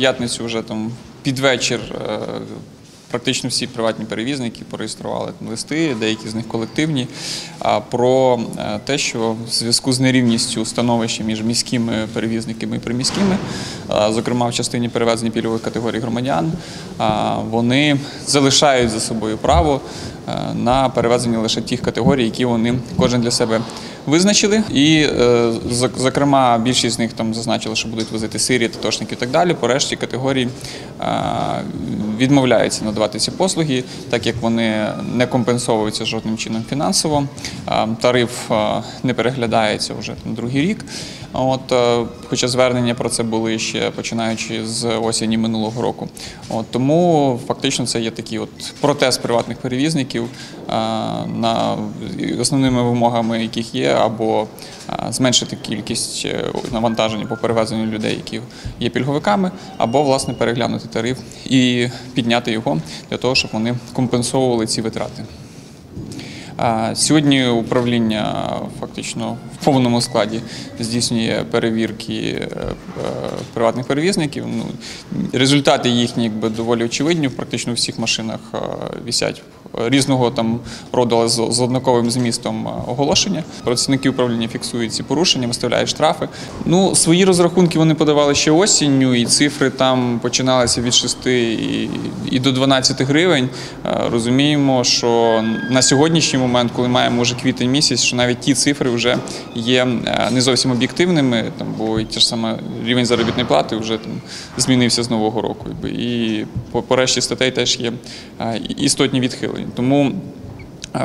п'ятницю вже там під вечір е, практично всі приватні перевізники пореєстрували листи, деякі з них колективні, про е, те, що в зв'язку з нерівністю становища між міськими перевізниками і приміськими, зокрема в частині перевезення пільгових категорій громадян, вони залишають за собою право е, на перевезення лише тих категорій, які вони кожен для себе визначили. І, е, зокрема, більшість з них там зазначили, що будуть возити сирі, татошники і так далі. По решті категорій е, відмовляються надавати ці послуги, так як вони не компенсовуються жодним чином фінансово. Е, Тариф не переглядається вже там другий рік. От, е, хоча звернення про це були ще починаючи з осені минулого року. От, тому фактично це є такий от протест приватних перевізників, е, на основними вимогами яких є або е, зменшити кількість навантажень по перевезенню людей, які є пільговиками, або власне переглянути тариф і підняти його для того, щоб вони компенсовували ці витрати. Сьогодні управління фактично в повному складі здійснює перевірки е, е, приватних перевізників. Ну, результати їхні доволі очевидні. Практично у всіх машинах е, висять різного там роду, з однаковим змістом оголошення. Працівники управління фіксують ці порушення, виставляють штрафи. Ну, свої розрахунки вони подавали ще осінню, і цифри там починалися від 6 і, до 12 гривень. Розуміємо, що на сьогоднішній момент, коли маємо вже квітень місяць, що навіть ті цифри вже є е, не зовсім об'єктивними, там, бо ті ж саме рівень заробітної плати вже там змінився з нового року. І по, по решті статей теж є е, істотні відхилення. Тому е,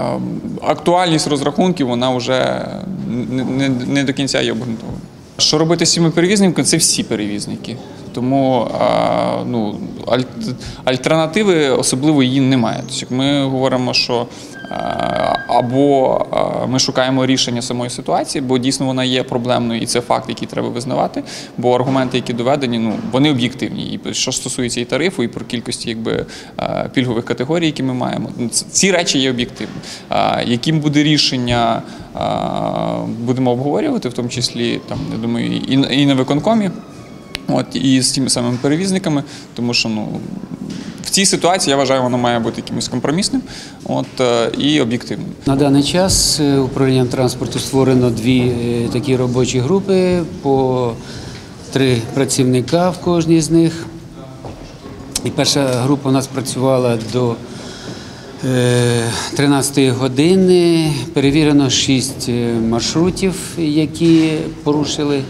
актуальність розрахунків вона вже не, не, не до кінця є обґрунтована. Що робити з цими перевізниками? Це всі перевізники. Тому ну, аль- альтернативи особливо її немає. Тобто, ми говоримо, що або ми шукаємо рішення самої ситуації, бо дійсно вона є проблемною, і це факт, який треба визнавати. Бо аргументи, які доведені, ну вони об'єктивні. І що стосується і тарифу, і про кількості якби пільгових категорій, які ми маємо, ну, ці речі є об'єктивні. Яким буде рішення, будемо обговорювати, в тому числі там, я думаю, і на виконкомі. От і з тими самими перевізниками, тому що ну в цій ситуації я вважаю, воно має бути якимось компромісним, от е, і об'єктивним. На даний час е, управлінням транспорту створено дві е, такі робочі групи по три працівника в кожній з них. І перша група у нас працювала до е, 13 години. Перевірено 6 маршрутів, які порушили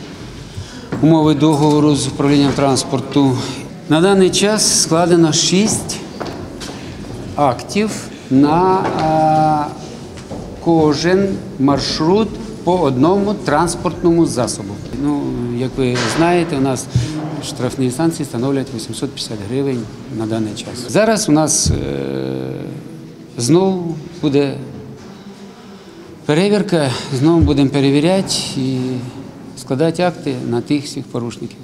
умови договору з управлінням транспорту. На даний час складено 6 актів на а, кожен маршрут по одному транспортному засобу. Ну, як ви знаєте, у нас штрафні станції становлять 850 гривень на даний час. Зараз у нас е, знову буде перевірка, знову будемо перевіряти і складати акти на тих всіх порушників.